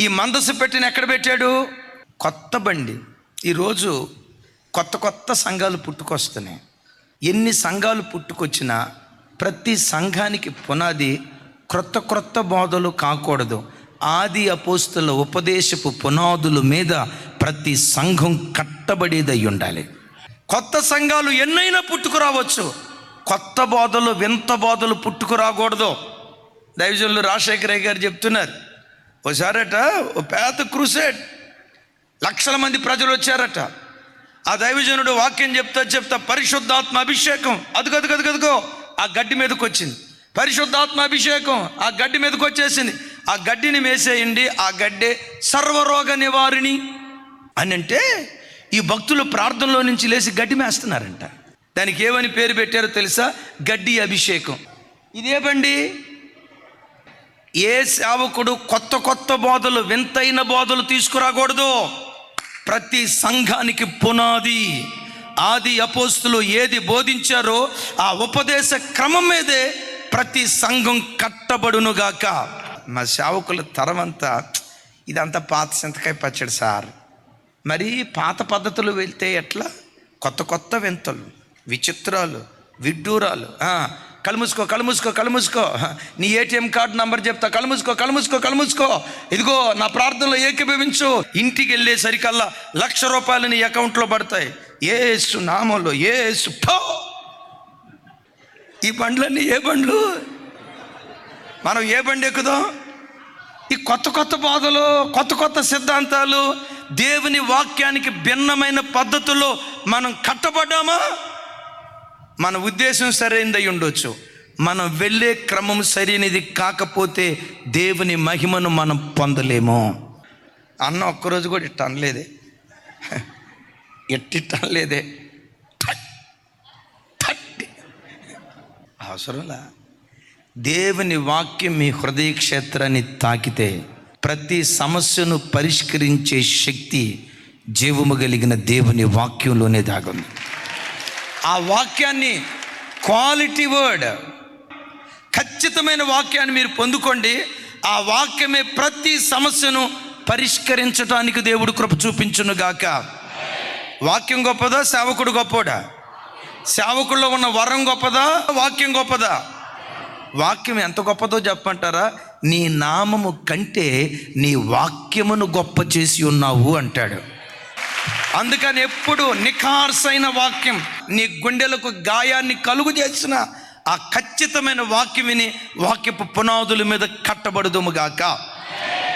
ఈ మందసు పెట్టిన ఎక్కడ పెట్టాడు? కొత్త బండి. ఈరోజు కొత్త కొత్త సంఘాలు పుట్టుకొస్తున్నాయి. ఎన్ని సంఘాలు పుట్టుకొచ్చినా ప్రతి సంఘానికి పునాది క్రొత్త క్రొత్త బోధలు కాకూడదు. ఆది అపోస్తుల ఉపదేశపు పునాదుల మీద ప్రతి సంఘం కట్టబడేదై ఉండాలి. కొత్త సంఘాలు ఎన్నైనా పుట్టుకురావచ్చు. కొత్త బోధలు వింత బోధలు పుట్టుకురాకూడదు. దైవజనులు రాజశేఖరయ్య గారు చెప్తున్నారు. ఒకసారట ఓ పేద క్రూసేడ్. లక్షల మంది ప్రజలు వచ్చారట. ఆ దైవజనుడు వాక్యం చెప్తా చెప్తా పరిశుద్ధాత్మ అభిషేకం. అదుగు అదుగు ఆ గడ్డి మీదకి వచ్చింది పరిశుద్ధాత్మ అభిషేకం ఆ గడ్డి మీదకి వచ్చేసింది ఆ గడ్డిని మేసేయండి ఆ గడ్డే సర్వరోగ నివారిణి అని అంటే ఈ భక్తులు ప్రార్థనలో నుంచి లేచి గడ్డి మేస్తున్నారంట. దానికి ఏమని పేరు పెట్టారో తెలుసా? గడ్డి అభిషేకం. ఇదే బండి ఏ సేవకుడు కొత్త కొత్త బోధలు వింతైన బోధలు తీసుకురాకూడదు. ప్రతి సంఘానికి పునాది ఆది అపోస్తులు ఏది బోధించారో ఆ ఉపదేశ క్రమం మీదే ప్రతి సంఘం కట్టబడునుగాక. మా సేవకుల తరమంతా ఇదంతా పాత చింతకాయ పచ్చడి సార్. మరి పాత పద్ధతులు వెళ్తే ఎట్లా? కొత్త కొత్త వింతలు విచిత్రాలు విడ్డూరాలు కలుముసుకో కలుముసుకో కలుముసుకో. నీ ఏటీఎం కార్డు నంబర్ చెప్తా. కలుముసుకో కలుముసుకో కలుముసుకో. ఇదిగో నా ప్రార్థనలో ఏకీభవించు. ఇంటికి వెళ్ళేసరికల్లా లక్ష రూపాయలు నీ అకౌంట్లో పడతాయి. ఏసు నామంలో ఏసు ఈ బండ్లన్నీ ఏ బండ్లు? మనం ఏ బండి ఎక్కుదాం? ఈ కొత్త కొత్త బాధలు కొత్త కొత్త సిద్ధాంతాలు దేవుని వాక్యానికి భిన్నమైన పద్ధతుల్లో మనం కట్టబడ్డామా? మన ఉద్దేశం సరైనదై ఉండొచ్చు. మనం వెళ్ళే క్రమం సరైనది కాకపోతే దేవుని మహిమను మనం పొందలేము. అన్న ఒక్కరోజు కూడా ఇట్ట అనలేదే. ఎట్టిట్ట అనలేదే. అవసరంలా. దేవుని వాక్యం మీ హృదయ క్షేత్రాన్ని తాకితే ప్రతి సమస్యను పరిష్కరించే శక్తి జీవము కలిగిన దేవుని వాక్యంలోనే దాగుంది. ఆ వాక్యాన్ని క్వాలిటీ వర్డ్ ఖచ్చితమైన వాక్యాన్ని మీరు పొందుకోండి. ఆ వాక్యమే ప్రతి సమస్యను పరిష్కరించడానికి దేవుడు కృప చూపించును గాక. వాక్యం గొప్పదా? సేవకుడు గొప్పడా? సేవకుల్లో ఉన్న వరం గొప్పదా? వాక్యం గొప్పదా? వాక్యం ఎంత గొప్పదో చెప్పంటారా నీ నామము కంటే నీ వాక్యమును గొప్ప చేసి ఉన్నావు అంటాడు. అందుకని ఎప్పుడు నిఖార్సైన వాక్యం నీ గుండెలకు గాయాన్ని కలుగు చేసిన ఆ ఖచ్చితమైన వాక్యం విని వాక్యపు పునాదుల మీద కట్టబడుదుముగాక